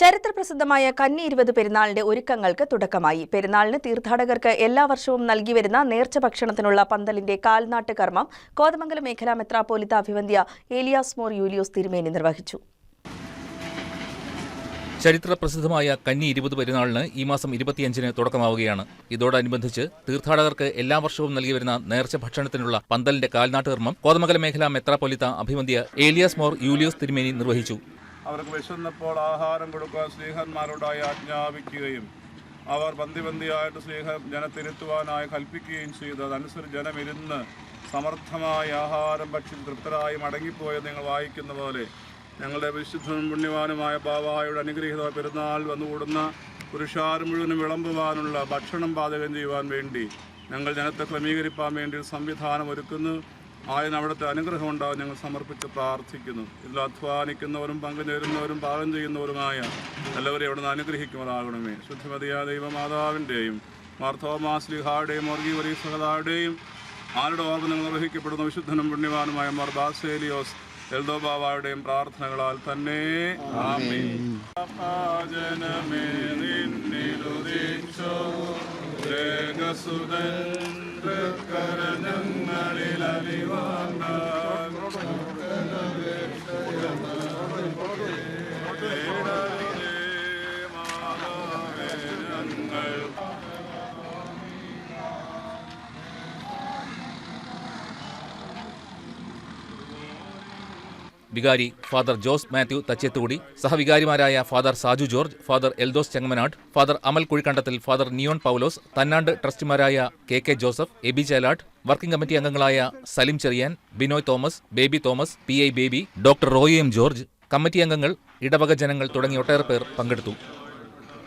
ചരിത്രപ്രസിദ്ധമായ കന്നി ഇരുപത് പെരുന്നാളിന്റെ ഒരുക്കങ്ങൾക്ക് തുടക്കമായി. പെരുന്നാളിന് തീർത്ഥാടകർക്ക് എല്ലാ വർഷവും നൽകി വരുന്ന നേർച്ച ഭക്ഷണത്തിനുള്ള പന്തലിന്റെ കാൽനാട്ട് കർമ്മം കോതമംഗലം മേഖലാ മെത്രാപ്പോലിത്ത അഭിവന്ധ്യ ഏലിയാസ് മോർ യൂലിയോസ് തിരുമേനി നിർവഹിച്ചു. ചരിത്ര പ്രസിദ്ധമായ കന്നി ഇരുപത് പെരുന്നാളിന് ഈ മാസം ഇരുപത്തിയഞ്ചിന് തുടക്കമാവുകയാണ്. ഇതോടനുബന്ധിച്ച് തീർത്ഥാടകർക്ക് എല്ലാ വർഷവും നൽകി വരുന്ന നേർച്ച ഭക്ഷണത്തിനുള്ള പന്തലിന്റെ കാൽനാട്ട് കർമ്മം കോതമംഗലം മേഖലാ മെത്രാപ്പൊലിത്ത അഭിവന്ധ്യ ഏലിയാസ് മോർ യൂലിയോസ് തിരുമേനി നിർവഹിച്ചു. അവർക്ക് വിശന്നപ്പോൾ ആഹാരം കൊടുക്കാൻ സ്നേഹന്മാരോടായി ആജ്ഞാപിക്കുകയും അവർ ബന്തി ബന്ദിയായിട്ട് സ്നേഹം ജനത്തിരുത്തുവാനായി കൽപ്പിക്കുകയും ചെയ്തു. അതനുസരിച്ച് ജനമിരുന്ന് സമർത്ഥമായ ആഹാരം ഭക്ഷിച്ച് തൃപ്തരായി മടങ്ങിപ്പോയത് നിങ്ങൾ വായിക്കുന്ന പോലെ. ഞങ്ങളുടെ വിശുദ്ധനും പുണ്യവാനുമായ ബാബായുടെ അനുഗ്രഹീത പെരുന്നാൾ വന്നുകൂടുന്ന പുരുഷാരം മുഴുവനും വിളമ്പുവാനുള്ള ഭക്ഷണം പാചകം ചെയ്യുവാൻ വേണ്ടി ഞങ്ങൾ ജനത്തെ ക്രമീകരിപ്പാൻ വേണ്ടി ഒരു സംവിധാനം ഒരുക്കുന്നു. ആയതിന് അവിടുത്തെ അനുഗ്രഹം ഉണ്ടാവും ഞങ്ങൾ സമർപ്പിച്ച് പ്രാർത്ഥിക്കുന്നു. ഇതിൽ അധ്വാനിക്കുന്നവരും പങ്കുചേരുന്നവരും പാകം ചെയ്യുന്നവരുമായ എല്ലാവരെയും അവിടുന്ന് അനുഗ്രഹിക്കുമാറാകണമേ. ശുദ്ധിമതിയായ ദൈവമാതാവിന്റെയും മാർത്തോമാസ്ലിഹായുടെയും വർഗീവരി സഹതായുടെയും ആരുടെ ഓർമ്മ നിർവഹിക്കപ്പെടുന്ന? വിശുദ്ധനും പുണ്യവാനുമായ മാർ ബാസേലിയോസ് എൽദോ ബാബായുടെയും പ്രാർത്ഥനകളാൽ തന്നെ. ജനമേ വികാരി father Jose Mathew Thachethukudy സഹവികാരിമാരായ father Saju George father Eldhose Chengamanad father Amal Kuzhikandathil father Neon Paulose തന്നാണ്ട് ട്രസ്റ്റിമാരായ K K Joseph Eby Chelatt working committee അംഗങ്ങളായ Salim Cheriyan Binoy Thomas Baby Thomas P I Baby doctor Roy M George committee അംഗങ്ങൾ ഇടവക ജനങ്ങൾ തുടങ്ങി ഒട്ടേറെ പേർ പങ്കെടുത്തു.